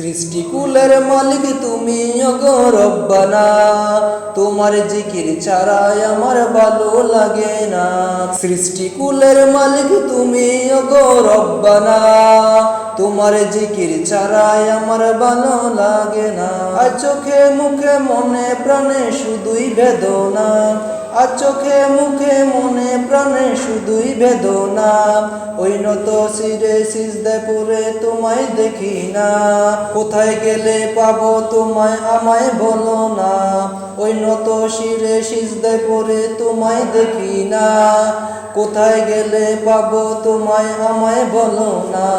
সৃষ্টিকুলের মালিক তুমি রব্বানা। তোমার জিকির ছাড়াই আমার ভালো লাগে না। সৃষ্টিকুলের মালিক তুমি রব্বানা। তোমার জিকির ছাড়াই আমার ভালো লাগে না। চোখে মুখে মনে প্রাণে শুধুই বেদনা। আর চোখে মুখে মনে প্রাণে শুধুই বেদনা। ওই নত সিরে সিজদে পুরে তোমায় দেখি না। কোথায় গেলে পাবো তোমায় আমায় বলো না। শিরে সিজদে পরে তোমায় দেখি না। কোথায় গেলে পাবো তোমায় আমায় বলো না।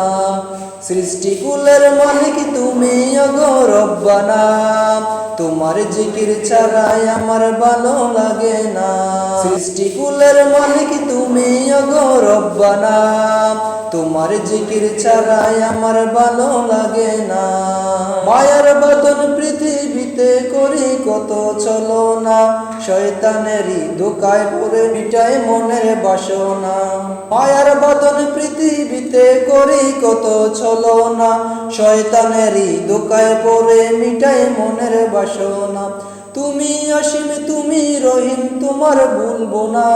সৃষ্টিকুলের মালিক তুমি, অগো রব্বানা। তোমার জিকির ছাড়াই আমার ভালো লাগে না। সৃষ্টিকুলের মালিক তুমি, অগো রব্বানা। তোমার জিকির ছাড়াই আমার ভালো লাগে না। মায়ার বাদন পৃথিবীতে করি কত চলো না। শয়তানেরই দোকায় পরে মিটায় মনের বাসনা। মায়ার বাদন পৃথিবীতে করি কত চলো না। শয়তানেরই দোকায় পরে মিটায় মনের বাসনা। তুমি অসীম, তুমি রহিম, তোমার ভুলবো না।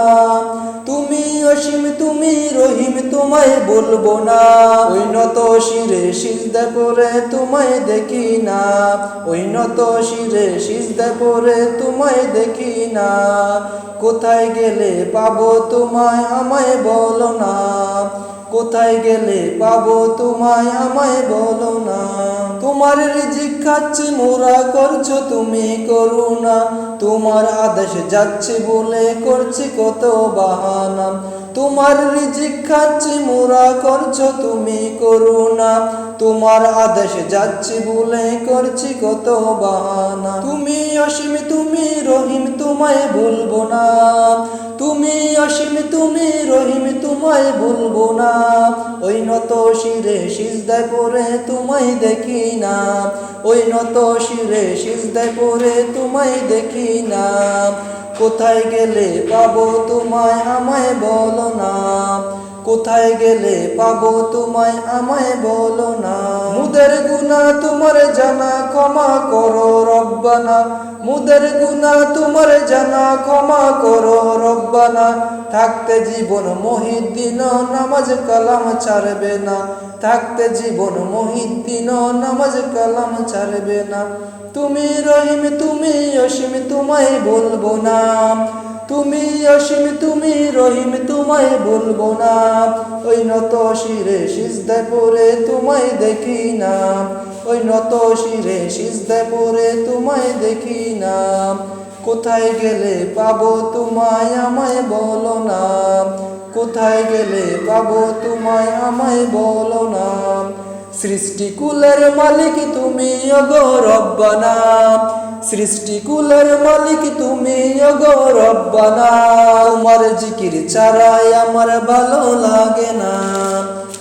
তুমি অসীম, তুমি রহিম, তোমায় বলব না। ওই নত শিরে সিজদা পরে তোমায় দেখি না। ওই নত শিরে সিজদা পরে তোমায় দেখি না। কোথায় গেলে পাবো তোমায়, আমায় বলো না। কোথায় গেলে পাবো তোমায়, আমায় বলো না। তোমার রিজিক খাচ্ছি মোরা করছ, তুমি করুণা। তোমার আদেশ যাচ্ছে বলে করছি কত বাহানা। তোমার রিজিক খাচ্ছি মোরা করছ, তুমি করুণা। তোমার আদেশ যাচ্ছে বলে করছি কত বাহানা। তুমি অসীম, তুমি রহিম, তোমায় ভুলবো না। তুমি অসীম, তুমি রহিম, তোমায় ভুলবো না। ওই নত শিরে সিজদায় পরে তোমায় দেখি না। ওই নত শিরে সিজদায় পরে তোমায় দেখি না। কোথায় গেলে পাবো তোমায়, আমায় বলো না। কোথায় গেলে পাবো তোমায়, আমায় বলো না। মুদের গুনা তোমার জানা, ক্ষমা করো রব্বানা। মুদের গুণা তোমার জানা, ক্ষমা করো রব্বানা। থাকতে জীবন মহিদ্দিন নামাজ কালাম ছাড়বে না থাকতে জীবন মহিদ্দিন নামাজ কালাম ছাড়বে না তুমি রহিম, তুমি অসীম, তোমায় বলব না তুমি অসীম, তুমি রহিম, তোমায় বলব না ওই নত শিরে সিজদে পরে তোমায় দেখি না ওই নত শিরে সিজদে পরে তোমায় দেখি না কোথায় গেলে পাবো তোমায়? আমায় বলো না। কোথায় গেলে পাবো তোমায়? আমায় বলো না। সৃষ্টিকুলের মালিক তুমি অগো রব্বানা। সৃষ্টিকুলের মালিক তুমি অগো রব্বানা। তোমার জিকির ছাড়াই আমার ভালো লাগে না।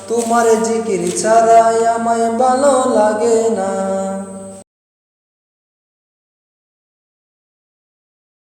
তোমার জিকির ছাড়াই আমায় ভালো লাগে না।